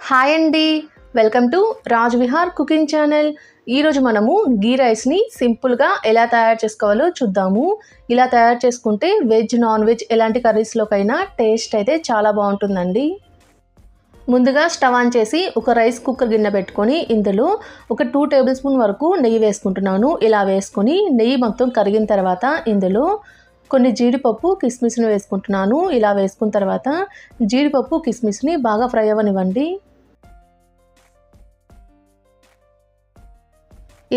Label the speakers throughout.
Speaker 1: Hi అండి. Welcome to Raj Vihar cooking channel. ఈరోజు మనము గీ రైస్ని సింపుల్గా ఎలా తయారు చేసుకోవాలో చూద్దాము. ఇలా తయారు చేసుకుంటే వెజ్ నాన్ వెజ్ ఎలాంటి కర్రీస్లోకైనా టేస్ట్ అయితే చాలా బాగుంటుందండి. ముందుగా స్టవ్ ఆన్ చేసి ఒక రైస్ కుక్కర్ గిన్నె పెట్టుకొని ఇందులో ఒక టూ టేబుల్ స్పూన్ వరకు నెయ్యి వేసుకుంటున్నాను. ఇలా వేసుకొని నెయ్యి మొత్తం కరిగిన తర్వాత ఇందులో కొన్ని జీడిపప్పు కిస్మిస్ని వేసుకుంటున్నాను. ఇలా వేసుకున్న తర్వాత జీడిపప్పు కిస్మిస్ని బాగా ఫ్రై అవ్వనివ్వండి.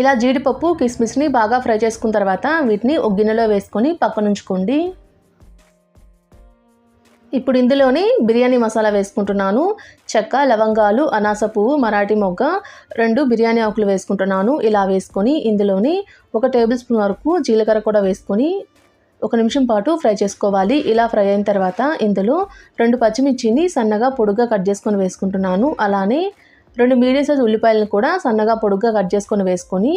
Speaker 1: ఇలా జీడిపప్పు కిస్మిస్ని బాగా ఫ్రై చేసుకున్న తర్వాత వీటిని ఒక గిన్నెలో వేసుకొని పక్కనుంచుకోండి ఇప్పుడు ఇందులోని బిర్యానీ మసాలా వేసుకుంటున్నాను. చెక్క లవంగాలు అనాస పువ్వు మరాఠీ మొగ్గ రెండు బిర్యానీ ఆకులు వేసుకుంటున్నాను. ఇలా వేసుకొని ఇందులోని ఒక టేబుల్ స్పూన్ వరకు జీలకర్ర కూడా వేసుకొని ఒక నిమిషం పాటు ఫ్రై చేసుకోవాలి. ఇలా ఫ్రై అయిన తర్వాత ఇందులో రెండు పచ్చిమిర్చిని సన్నగా పొడుగ్గా కట్ చేసుకొని వేసుకుంటున్నాను. అలానే రెండు మీడియం సైజ్ ఉల్లిపాయలను కూడా సన్నగా పొడుగ్గా కట్ చేసుకొని వేసుకొని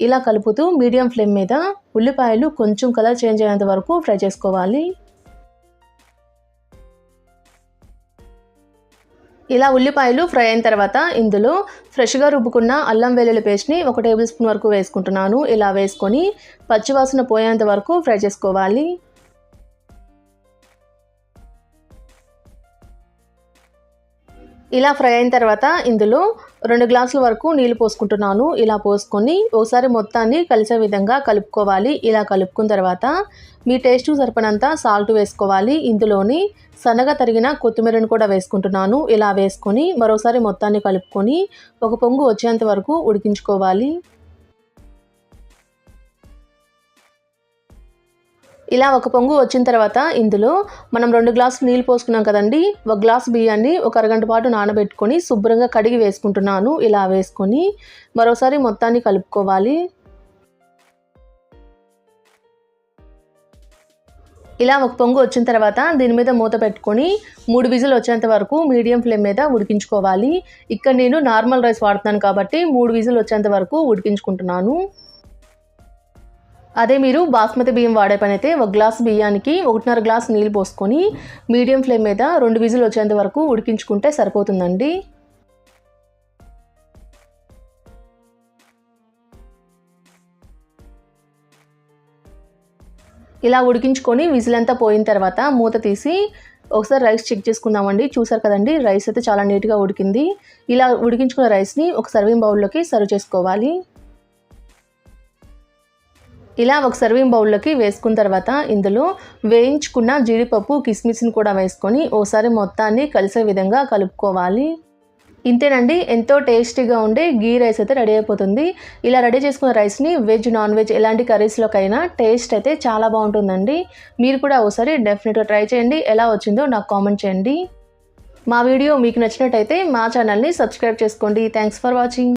Speaker 1: ఇలా కలుపుతూ మీడియం ఫ్లేమ్ మీద ఉల్లిపాయలు కొంచెం కలర్ చేంజ్ అయ్యేంత వరకు ఫ్రై చేసుకోవాలి. ఇలా ఉల్లిపాయలు ఫ్రై అయిన తర్వాత ఇందులో ఫ్రెష్గా రుబ్బుకున్న అల్లం వెల్లుల్లి పేస్ట్ని ఒక టేబుల్ స్పూన్ వరకు వేసుకుంటున్నాను. ఇలా వేసుకొని పచ్చివాసన పోయేంత వరకు ఫ్రై చేసుకోవాలి. ఇలా ఫ్రై అయిన తర్వాత ఇందులో రెండు గ్లాసుల వరకు నీళ్ళు పోసుకుంటున్నాను. ఇలా పోసుకొని ఒకసారి మొత్తాన్ని కలిసే విధంగా కలుపుకోవాలి. ఇలా కలుపుకున్న తర్వాత మీ టేస్ట్ సరిపడంత సాల్ట్ వేసుకోవాలి. ఇందులోని సన్నగా తరిగిన కొత్తిమీరను కూడా వేసుకుంటున్నాను. ఇలా వేసుకొని మరోసారి మొత్తాన్ని కలుపుకొని ఒక పొంగు వచ్చేంత వరకు ఉడికించుకోవాలి. ఇలా ఒక పొంగు వచ్చిన తర్వాత ఇందులో మనం రెండు గ్లాసులు నీళ్ళు పోసుకున్నాం కదండి. ఒక గ్లాస్ బియ్యాన్ని ఒక అరగంట పాటు నానబెట్టుకొని శుభ్రంగా కడిగి వేసుకుంటున్నాను. ఇలా వేసుకొని మరోసారి మొత్తాన్ని కలుపుకోవాలి. ఇలా ఒక పొంగు వచ్చిన తర్వాత దీని మీద మూత పెట్టుకొని మూడు విజిల్ వచ్చేంత వరకు మీడియం ఫ్లేమ్ మీద ఉడికించుకోవాలి. ఇక్కడ నేను నార్మల్ రైస్ వాడుతున్నాను కాబట్టి మూడు విజిల్ వచ్చేంత వరకు ఉడికించుకుంటున్నాను. అదే మీరు బాస్మతి బియ్యం వాడే పని అయితే ఒక గ్లాస్ బియ్యానికి ఒకటిన్నర గ్లాస్ నీళ్ళు పోసుకొని మీడియం ఫ్లేమ్ మీద రెండు విజిల్ వచ్చేంత వరకు ఉడికించుకుంటే సరిపోతుందండి. ఇలా ఉడికించుకొని విజిల్ అంతా పోయిన తర్వాత మూత తీసి ఒకసారి రైస్ చెక్ చేసుకుందామండి. చూసారు కదండి రైస్ అయితే చాలా నీట్గా ఉడికింది. ఇలా ఉడికించుకున్న రైస్ని ఒక సర్వింగ్ బౌల్లోకి సర్వ్ చేసుకోవాలి. ఇలా ఒక సర్వింగ్ బౌల్లోకి వేసుకున్న తర్వాత ఇందులో వేయించుకున్న జీడిపప్పు కిస్మిస్ని కూడా వేసుకొని ఓసారి మొత్తాన్ని కలిసే విధంగా కలుపుకోవాలి. ఇంతేనండి ఎంతో టేస్టీగా ఉండే గీ రైస్ అయితే రెడీ అయిపోతుంది. ఇలా రెడీ చేసుకున్న రైస్ని వెజ్ నాన్ వెజ్ ఎలాంటి కర్రీస్లోకైనా టేస్ట్ అయితే చాలా బాగుంటుందండి. మీరు కూడా ఒకసారి డెఫినెట్గా ట్రై చేయండి. ఎలా వచ్చిందో నాకు కామెంట్ చేయండి. మా వీడియో మీకు నచ్చినట్టయితే మా ఛానల్ని సబ్స్క్రైబ్ చేసుకోండి. Thanks for watching